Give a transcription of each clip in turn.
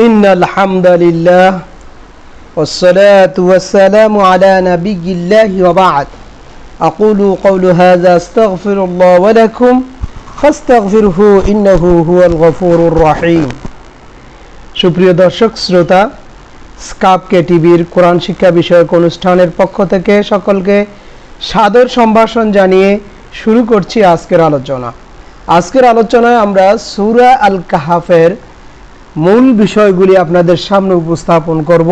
إن الحمد لله والصلاة والسلام على نبي الله وبعد أقول قول هذا استغفر الله ولكم فاستغفره إنه هو الغفور الرحيم সুপ্রিয় দর্শক শ্রোতা স্কাপ কে টিভির কোরআন শিক্ষা বিষয়ক অনুষ্ঠানের পক্ষ থেকে সকলকে সাদর সম্ভাষণ জানিয়ে শুরু করছি আজকের আলোচনা আজকের আলোচনায় আমরা সূরা আল কাহাফের মূল বিষয়গুলি আপনাদের সামনে উপস্থাপন করব।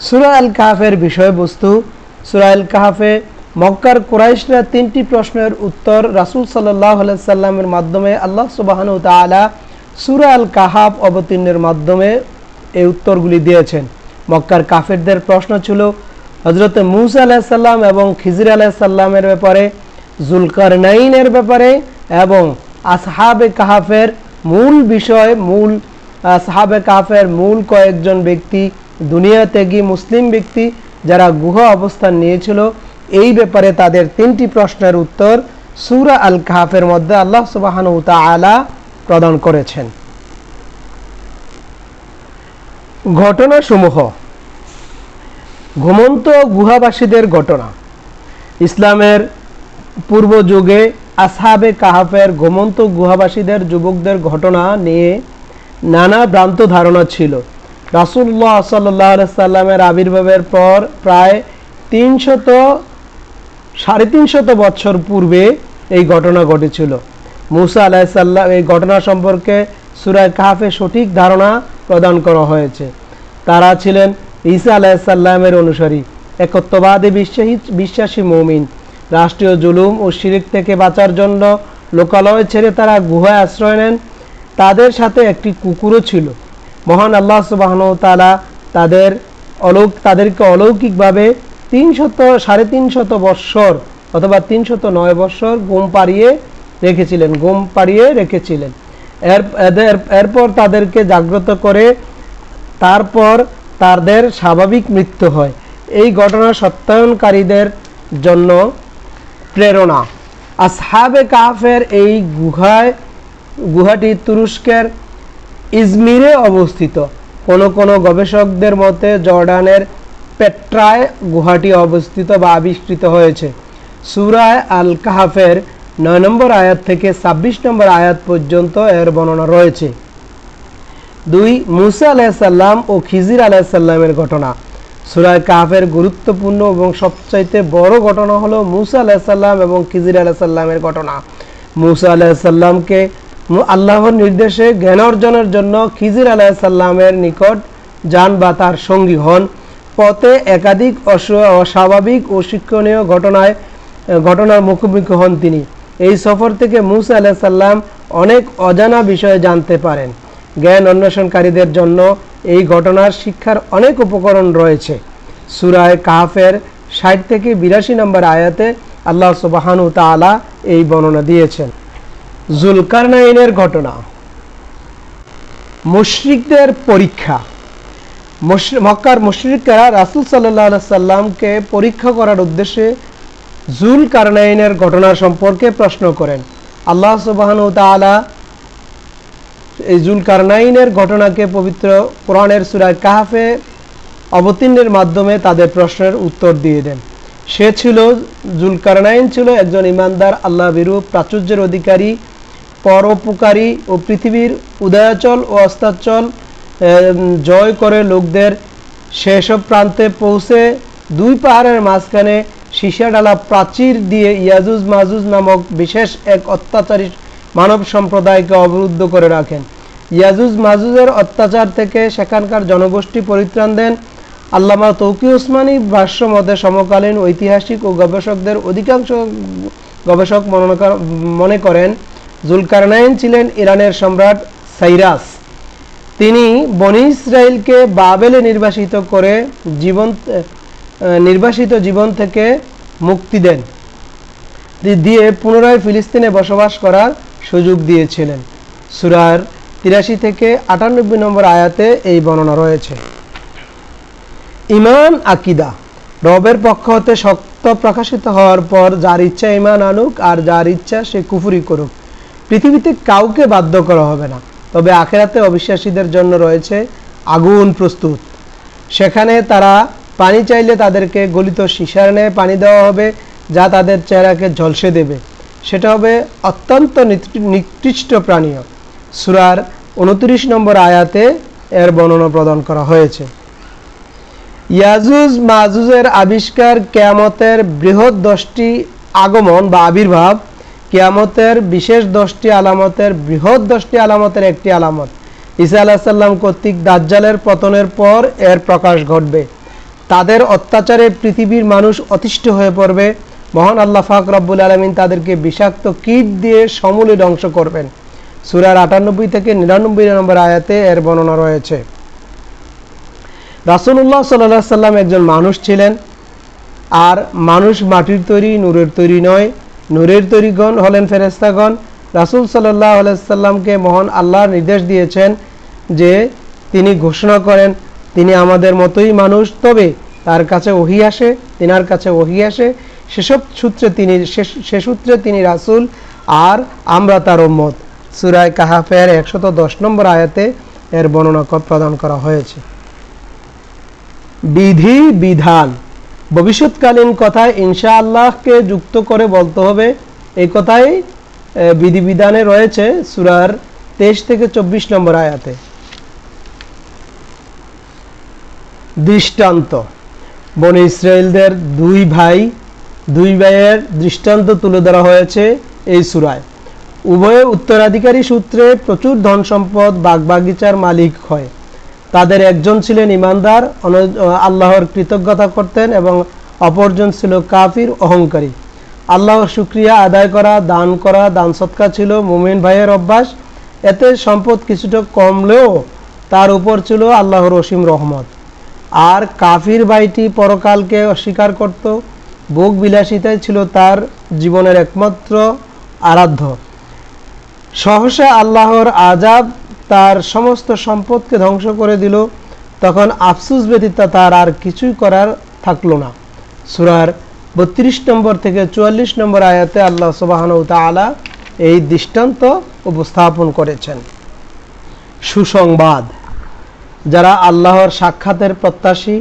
সূরা আল কাহাফের বিষয়বস্তু। সূরা আল কাহাফে মক্কার কোরাইশরা তিনটি প্রশ্নের উত্তর রাসূল সাল্লাহ সাল্লামের মাধ্যমে আল্লাহ সুবাহানু তাআলা সূরা আল কাহাফ অবতীর্ণের মাধ্যমে এই উত্তরগুলি দিয়েছেন। মক্কার কাফেরদের প্রশ্ন ছিল হজরত মুসা আলাহিসাল্লাম এবং খিজির আলাহিসাল্লামের ব্যাপারে, জুলকারনাইনের ব্যাপারে এবং আসহাবে কাহাফের মূল বিষয়, মূল আসহাবে কাহাফের মূল কয়েকজন ব্যক্তি দুনিয়া ত্যাগী মুসলিম ব্যক্তি যারা গুহ অবস্থান নিয়েছিল, এই ব্যাপারে তাদের তিনটি প্রশ্নের উত্তর সুরা আল কাহাফের মধ্যে আল্লাহ সুবাহানু তাআলা প্রদান করেছেন। ঘটনাসমূহ। ঘুমন্ত গুহাবাসীদের ঘটনা। ইসলামের পূর্ব যুগে আসহাবে কাহাফের ঘুমন্ত গুহাবাসীদের, যুবকদের ঘটনা নিয়ে নানা ভ্রান্ত ধারণা ছিল। রাসুল্লাহ সাল্লাহ সাল্লামের আবির্ভাবের পর প্রায় তিনশত, সাড়ে তিনশত বছর পূর্বে এই ঘটনা ঘটেছিল। মুসা আলাহিসাল্লাম এই ঘটনা সম্পর্কে সুরায় কাহাফে সঠিক ধারণা প্রদান করা হয়েছে। তারা ছিলেন ঈসা আলাহিসাল্লামের অনুসারী, একত্ববাদী বিশ্বাসী বিশ্বাসী মৌমিন। রাষ্ট্রীয় জুলুম ও শিরিক থেকে বাঁচার জন্য লোকালয় ছেড়ে তারা গুহায় আশ্রয় নেন। তাদের সাথে একটি কুকুরও ছিল। মহান আল্লাহ সুবাহন তালা তাদের অলৌক, তাদেরকে অলৌকিকভাবে তিনশত, সাড়ে তিনশত বৎসর অথবা তিনশত নয় বৎসর ঘুম পাড়িয়ে রেখেছিলেন, ঘুম পাড়িয়ে রেখেছিলেন। এর এরপর তাদেরকে জাগ্রত করে তারপর তাদের স্বাভাবিক মৃত্যু হয়। এই ঘটনা সত্যায়নকারীদের জন্য প্রেরণা। আসহাবে কাফের এই গুহায় গুহাটি তুরস্কের ইজমিরে অবস্থিত। কোনো কোনো গবেষকদের মতে জর্ডানের পেট্রায় গুহাটি অবস্থিত বা আবিষ্কৃত হয়েছে। সুরায় আল কাহাফের নয় নম্বর আয়াত থেকে ছাব্বিশ নম্বর আয়াত পর্যন্ত এর বর্ণনা রয়েছে। দুই, মুসা আলাহিসাল্লাম ও খিজির আলাহিসাল্লামের ঘটনা। সুরায় কাহাফের গুরুত্বপূর্ণ এবং সবচাইতে বড় ঘটনা হলো মুসা আলাহিসাল্লাম এবং খিজির আলাহিসাল্লামের ঘটনা। মুসা আলাহিসাল্লামকে আল্লাহর নির্দেশে জ্ঞান অর্জনের জন্য খিজির আলাহিসাল্লামের নিকট যান বা তার সঙ্গী হন। পথে একাধিক অস্বাভাবিক ও শিক্ষণীয় ঘটনায়, ঘটনার মুখোমুখি হন তিনি। এই সফর থেকে মুসা আলাহিসাল্লাম অনেক অজানা বিষয়ে জানতে পারেন। জ্ঞান অন্বেষণকারীদের জন্য এই ঘটনার শিক্ষার অনেক উপকরণ রয়েছে। সুরায় কাহাফের ষাট থেকে বিরাশি নম্বর আয়াতে আল্লাহ সুবাহানু তালা এই বর্ণনা দিয়েছেন। জুলকারনাইনের ঘটনা। মুশরিকদের পরীক্ষা। মক্কার মুশরিকরা রাসুল সাল্লাহ সাল্লামকে পরীক্ষা করার উদ্দেশ্যে জুল কারনাইনের ঘটনা সম্পর্কে প্রশ্ন করেন। আল্লাহ সুবাহানু তালা এই জুল কারনাইনের ঘটনাকে পবিত্র কোরআনের সুরায় কাহাফে অবতীর্ণের মাধ্যমে তাদের প্রশ্নের উত্তর দিয়ে দেন। সে ছিল জুল কারনাইন ছিল একজন ইমানদার আল্লাহ বিরূপ, প্রাচুর্যের অধিকারী পরোপকারী ও পৃথিবীর উদয়াচল ও অস্তাচল জয় করে লোকদের সেসব প্রান্তে পৌঁছে দুই পাহাড়ের মাঝখানে সীসাডালা প্রাচীর দিয়ে ইয়াজুজ মাজুজ নামক বিশেষ এক অত্যাচারী মানব সম্প্রদায়কে অবরুদ্ধ করে রাখেন। ইয়াজুজ মাজুজের অত্যাচার থেকে সেখানকার জনগোষ্ঠী পরিত্রাণ দেন। আল্লামা তৌকি উসমানী ভাষ্য মতে সমকালীন ঐতিহাসিক ও গবেষকদের অধিকাংশ গবেষক মনে করেন জুলকারনাইন ছিলেন ইরানের সম্রাট সাইরাস। তিনি বনি ইসরায়েলকে বাবেলে নির্বাসিত করে জীবন নির্বাসিত জীবন থেকে মুক্তি দেন। দিয়ে পুনরায় ফিলিস্তিনে বসবাস করার সুযোগ দিয়েছিলেন। সুরার তিরাশি থেকে আটানব্বই নম্বর আয়াতে এই বর্ণনা রয়েছে। ইমান আকিদা রবের পক্ষ হতে শক্ত প্রকাশিত হওয়ার পর যার ইচ্ছা ইমান আনুক আর যার ইচ্ছা সে কুফুরি করুক। পৃথিবীতে কাউকে বাধ্য করা হবে না। তবে আখেরাতে অবিশ্বাসীদের জন্য রয়েছে আগুন প্রস্তুত। সেখানে তারা পানি চাইলে তাদেরকে গলিত সিসার ন্যায় পানি দেওয়া হবে, যা তাদের চেহারাকে ঝলসে দেবে। সেটা হবে অত্যন্ত নিকৃ- নিকৃষ্ট প্রাণীয়। সুরার উনত্রিশ নম্বর আয়াতে এর বর্ণনা প্রদান করা হয়েছে। ইয়াজুজ মাজুজের আবিষ্কার কেয়ামতের বৃহৎ দশটি আগমন বা আবির্ভাব কেয়ামতের বিশেষ দশটি আলামতের, বৃহৎ দশটি আলামতের একটি আলামত। ঈসা আলাহিসাল্লাম কর্তৃক দাজ্জালের পতনের পর এর প্রকাশ ঘটবে। তাদের অত্যাচারে পৃথিবীর মানুষ অতিষ্ঠ হয়ে পড়বে। মহান আল্লাহ ফাক রব্বুল আলমিন তাদেরকে বিষাক্ত কীট দিয়ে সমূলে ধ্বংস করবেন। সুরার আটানব্বই থেকে নিরানব্বই নম্বর আয়াতে এর বর্ণনা রয়েছে। রাসুল্লাহ সাল্লাহ সাল্লাম একজন মানুষ ছিলেন। আর মানুষ মাটির তৈরি, নূরের তৈরি নয়। নূরের তৈরিগণ হলেন ফেরেস্তাগণ রাসুল সাল্লাহ সাল্লামকে মহান আল্লাহ নির্দেশ দিয়েছেন যে তিনি ঘোষণা করেন, তিনি আমাদের মতোই মানুষ, তবে তার কাছে ওহি আসে, তিনার কাছে ওহি আসে। সেসব সূত্রে তিনি, সে- সে সূত্রে তিনি রাসুল, আর আমরা তার উম্মত। সুরায় কাহাফের একশত দশ নম্বর আয়াতে এর বর্ণনা প্রদান করা হয়েছে। বিধি বিধান। ভবিষ্যৎকালীন কথায় ইনশা আল্লাহকে যুক্ত করে বলতে হবে। এই কথাই বিধিবিধানে রয়েছে সুরার তেইশ থেকে চব্বিশ নম্বর আয়াতে। দৃষ্টান্ত। বন ইসরায়েলদের দুই ভাই, দুই ভাইয়ের দৃষ্টান্ত তুলে ধরা হয়েছে এই সুরায়। উভয়ে উত্তরাধিকারী সূত্রে প্রচুর ধন সম্পদ বাগবাগিচার মালিক হয়। তাদের একজন ছিলেন ইমানদার আল্লাহর কৃতজ্ঞতা করতেন এবং অপরজন ছিল কাফির, অহংকারী। আল্লাহর শুক্রিয়া আদায় করা, দান করা, দান সৎকা ছিল মুমিন ভাইয়ের অভ্যাস। এতে সম্পদ কিছুটা কমলেও তার উপর ছিল আল্লাহর অসীম রহমত। আর কাফির ভাইটি পরকালকে অস্বীকার করত। ভোগ বিলাসিতাই ছিল তার জীবনের একমাত্র আরাধ্য। সহসা আল্লাহর আজাব তার সমস্ত সম্পদকে ধ্বংস করে দিল, তখন আফসুস ব্যতীত তার আর কিছুই করার থাকল না। সুরার বত্রিশ নম্বর থেকে চুয়াল্লিশ নম্বর আয়াতে আল্লাহ সুবাহন তালা এই দৃষ্টান্ত উপস্থাপন করেছেন। সুসংবাদ, যারা আল্লাহর সাক্ষাতের প্রত্যাশী,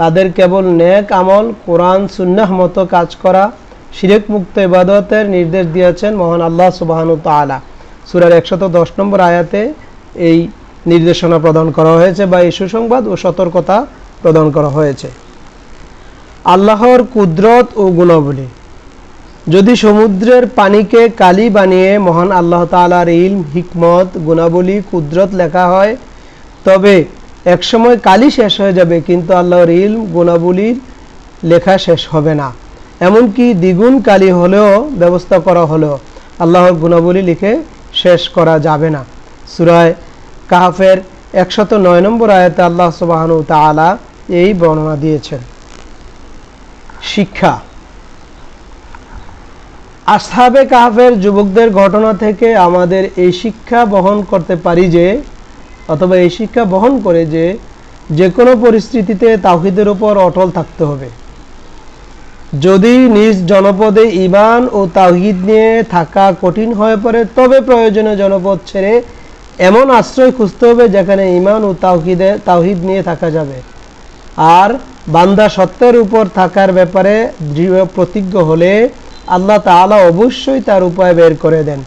তাদের কেবল নেক আমল, কোরআন, সুন্নাহ মতো কাজ করা শিরেক মুক্ত ইবাদতের নির্দেশ দিয়েছেন মহান আল্লাহ সুবাহানু তালা সুরার একশত দশ নম্বর আয়াতে এই নির্দেশনা প্রদান করা হয়েছে বা এই সুসংবাদ ও সতর্কতা প্রদান করা হয়েছে। আল্লাহর কুদরত ও গুণাবলী। যদি সমুদ্রের পানিকে কালি বানিয়ে মহান আল্লাহ তালার ইলম, হিকমত, গুণাবলী, কুদরত লেখা হয়, তবে একসময় কালি শেষ হয়ে যাবে, কিন্তু আল্লাহর ইলম, গুণাবলীর লেখা শেষ হবে না। এমনকি দ্বিগুণ কালি হলেও ব্যবস্থা করা হলেও আল্লাহর গুণাবলী লিখে শেষ করা যাবে না। সুরায় কাহাফের একশত নয় নম্বর আয়াতে আল্লাহ সুবাহানু তালা এই বর্ণনা দিয়েছেন। শিক্ষা। আসহাবে কাহাফের যুবকদের ঘটনা থেকে আমাদের এই শিক্ষা বহন করতে পারি যে, অথবা এই শিক্ষা বহন করে যে যে কোনো পরিস্থিতিতে তাওহিদের উপর অটল থাকতে হবে। যদি নিজ জনপদে ইমান ও তাওহিদ নিয়ে থাকা কঠিন হয়ে পড়ে, তবে প্রয়োজনে জনপদ ছেড়ে এমন আশ্রয় খুঁজতে হবে যেখানে ইমান ও তাওহিদে তাওহিদ নিয়ে থাকা যাবে। আর বান্দা সত্যের উপর থাকার ব্যাপারে দৃঢ় প্রতিজ্ঞ হলে আল্লাহ তালা অবশ্যই তার উপায় বের করে দেন।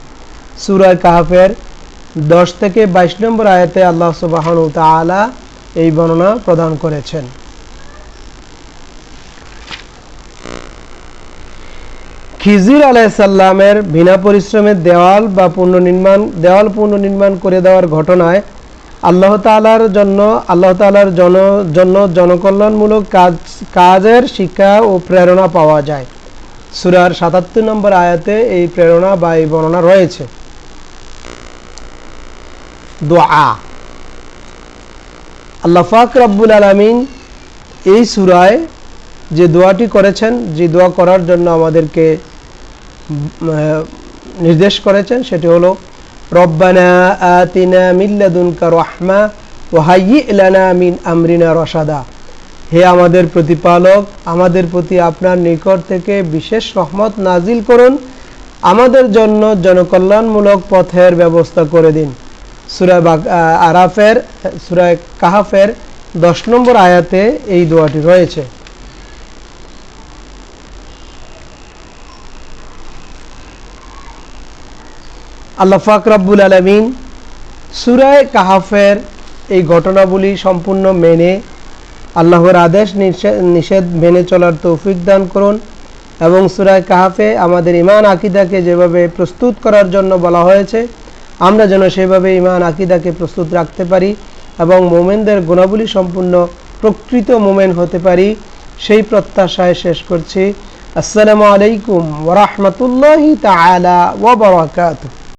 সুরায় কাহাফের দশ থেকে বাইশ নম্বর আয়াতে আল্লাহ সুবাহন তালা এই বর্ণনা প্রদান করেছেন। খিজির আলাইসাল্লামের বিনা পরিশ্রমের দেওয়াল বা পুনর্নির্মাণ দেওয়াল পুনর্নির্মাণ করে দেওয়ার ঘটনায় আল্লাহ তালার জন্য, আল্লাহ তালার জন, জন্য জনকল্যাণমূলক কাজ, কাজের শিক্ষা ও প্রেরণা পাওয়া যায়। সুরার সাতাত্তর নম্বর আয়াতে এই প্রেরণা বা এই বর্ণনা রয়েছে। দোয়া। আল্লাহ ফাক রব্বুল আলমিন এই সুরায় যে দোয়াটি করেছেন, যে দোয়া করার জন্য আমাদেরকে নির্দেশ করেছেন, সেটি হলো রহমা আমরিনা রসাদা হে আমাদের প্রতিপালক, আমাদের প্রতি আপনার নিকট থেকে বিশেষ রহমত নাজিল করুন। আমাদের জন্য জনকল্যাণমূলক পথের ব্যবস্থা করে দিন। সুরায় আরাফের সুরায় কাহাফের দশ নম্বর আয়াতে এই দোয়াটি রয়েছে। আল্লাহ ফাক রাব্বুল আলমিন সুরায় কাহাফের এই ঘটনাবলী সম্পূর্ণ মেনে আল্লাহর আদেশ নিষেধ মেনে চলার তৌফিক দান করুন এবং সুরায় কাহাফে আমাদের ইমান আকিদাকে যেভাবে প্রস্তুত করার জন্য বলা হয়েছে, আমরা যেন সেভাবে ইমান আকিদাকে প্রস্তুত রাখতে পারি এবং মোমেনদের গুণাবলী সম্পূর্ণ প্রকৃত মোমেন হতে পারি, সেই প্রত্যাশায় শেষ করছি। আসসালামু আলাইকুম ওরহমতুল্লাহি তালা ওবরাকাতুহ